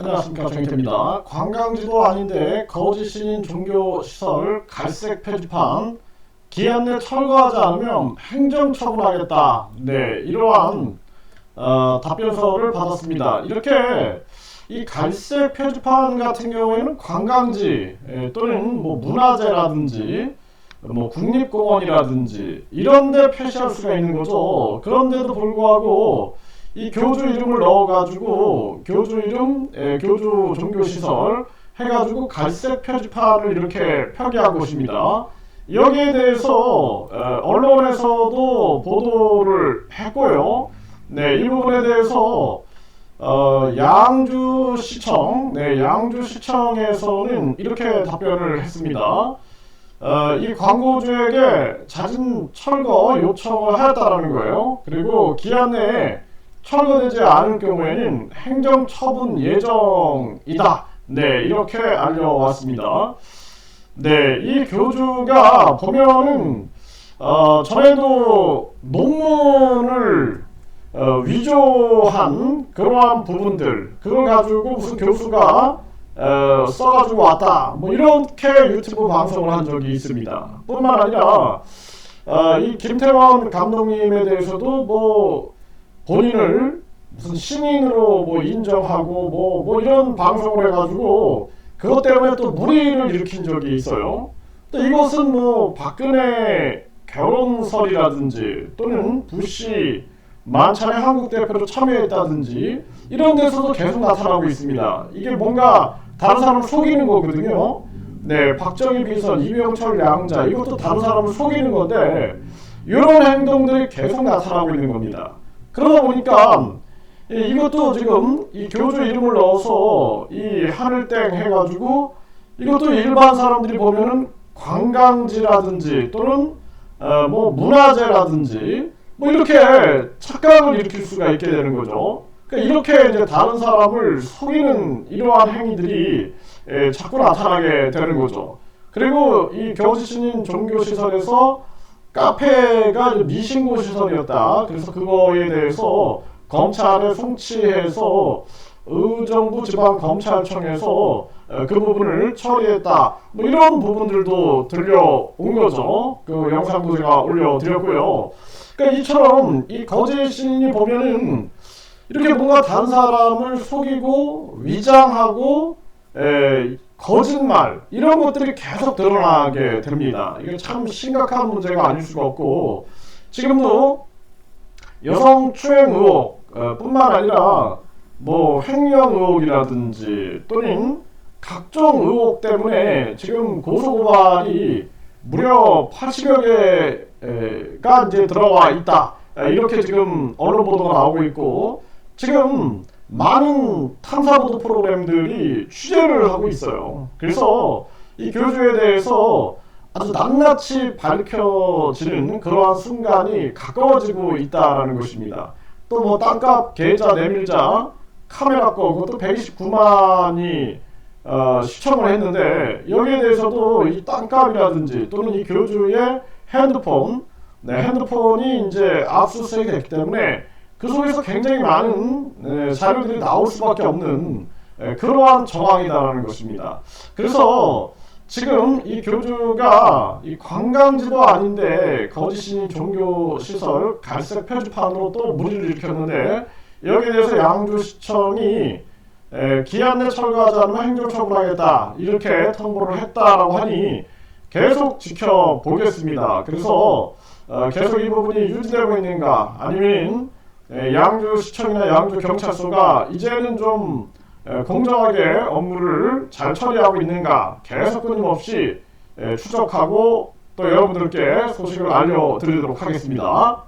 안녕하십니까 정희태입니다. 관광지도 아닌데 거짓인 종교 시설 갈색 표지판 기한 내 철거하지 않으면 행정 처분하겠다. 네, 이러한 어, 답변서를 받았습니다. 이렇게 이 갈색 표지판 같은 경우에는 관광지 예, 또는 뭐 문화재라든지 뭐 국립공원이라든지 이런 데 표시할 수가 있는 거죠. 그런데도 불구하고 이 교주 이름을 넣어가지고 교주 이름, 예, 교주 종교 시설 해가지고 갈색 표지판을 이렇게 표기하고 있습니다. 여기에 대해서 에, 언론에서도 보도를 했고요. 네, 이 부분에 대해서 어, 양주시청, 네, 양주시청에서는 이렇게 답변을 했습니다. 어, 이 광고주에게 잦은 철거 요청을 하였다라는 거예요. 그리고 기한 내에 철거되지 않을 경우에는 행정처분 예정이다. 네, 이렇게 알려왔습니다. 네, 이 교주가 보면은 어, 전에도 논문을 어, 위조한 그러한 부분들 그걸 가지고 무슨 교수가 어, 써가지고 왔다 뭐 이렇게 유튜브 방송을 한 적이 있습니다. 뿐만 아니라 어, 이 김태원 감독님에 대해서도 뭐 본인을 무슨 신인으로 뭐 인정하고 뭐, 뭐 이런 방송을 해가지고 그것 때문에 또 무리를 일으킨 적이 있어요. 또 이것은 뭐 박근혜 결혼설이라든지 또는 부시 만찬에 한국 대표로 참여했다든지 이런 데서도 계속 나타나고 있습니다. 이게 뭔가 다른 사람을 속이는 거거든요. 네, 박정희 비선, 이병철 양자 이것도 다른 사람을 속이는 건데 이런 행동들이 계속 나타나고 있는 겁니다. 그러다 보니까 이- 이것도 지금 이 교주 이름을 넣어서 이 하늘땡 해가지고 이것도 일반 사람들이 보면은 관광지라든지 또는 어, 뭐 문화재라든지 뭐 이렇게 착각을 일으킬 수가 있게 되는 거죠. 그러니까 이렇게 이제 다른 사람을 속이는 이러한 행위들이 에, 자꾸 나타나게 되는 거죠. 그리고 이 겨지신인 종교시설에서 카페가 미신고 시설이었다. 그래서 그거에 대해서 검찰에 송치해서 의정부 지방검찰청에서 어, 그 부분을 처리했다. 뭐 이런 부분들도 들려온 거죠. 그 영상도 제가 올려드렸고요. 그러니까 이처럼 이 거짓 신인이 보면은 이렇게 뭔가 다른 사람을 속이고 위장하고 에, 거짓말 이런 것들이 계속 드러나게 됩니다. 이게 참 심각한 문제가 아닐 수가 없고 지금도 여성 추행 의혹 어, 뿐만 아니라 뭐 횡령 의혹이라든지 또는 각종 의혹 때문에 지금 고소 고발이 무려 80여 개가 이제 들어와 있다. 에, 이렇게 지금 언론 보도가 나오고 있고 지금 많은 탐사보도 프로그램들이 취재를 하고 있어요. 그래서 이 교주에 대해서 아주 낱낱이 밝혀지는 그러한 순간이 가까워지고 있다라는 것입니다. 또 뭐 땅값 계좌 내밀자 카메라 거 그것도 129만이 어, 시청을 했는데 여기에 대해서도 이 땅값이라든지 또는 이 교주의 핸드폰 네, 핸드폰이 이제 압수수색이 됐기 때문에 그 속에서 굉장히 많은 네, 자료들이 나올 수밖에 없는 네, 그러한 정황이다라는 것입니다. 그래서 지금 이 교주가 이 관광지도 아닌데 거짓인 종교 시설 갈색 표지판으로 또 무리를 일으켰는데 여기에 대해서 양주시청이 에, 기한 내 철거하지 않으면 행정처분하겠다 이렇게 통보를 했다라고 하니 계속 지켜보겠습니다. 그래서 어, 계속 이 부분이 유지되고 있는가 아니면 에, 양주시청이나 양주경찰서가 이제는 좀 에, 공정하게 업무를 잘 처리하고 있는가 계속 끊임없이 에, 추적하고 또 여러분들께 소식을 알려드리도록 하겠습니다.